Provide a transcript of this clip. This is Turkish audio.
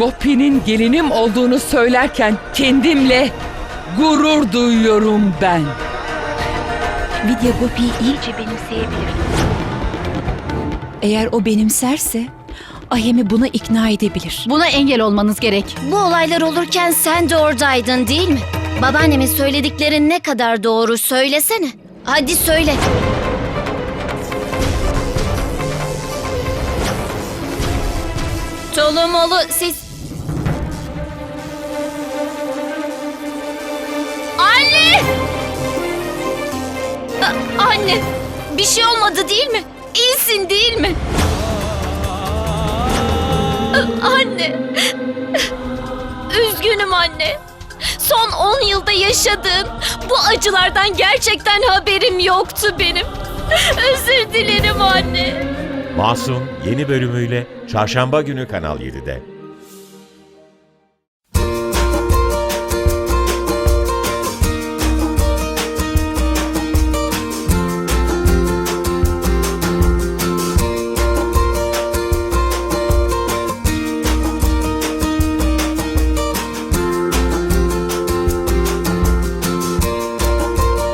Gopi'nin gelinim olduğunu söylerken kendimle gurur duyuyorum ben. Vidya Gopi'yi iyice benimseyebilir. Eğer o benimserse Ahem'i buna ikna edebilir. Buna engel olmanız gerek. Bu olaylar olurken sen de oradaydın değil mi? Babaannemin söyledikleri ne kadar doğru söylesene. Hadi söyle. Tolumolu siz... anne! Bir şey olmadı değil mi? İyisin değil mi? Anne! Üzgünüm anne. Son 10 yılda yaşadığım bu acılardan gerçekten haberim yoktu benim. Özür dilerim anne. Masum yeni bölümüyle Çarşamba günü Kanal 7'de.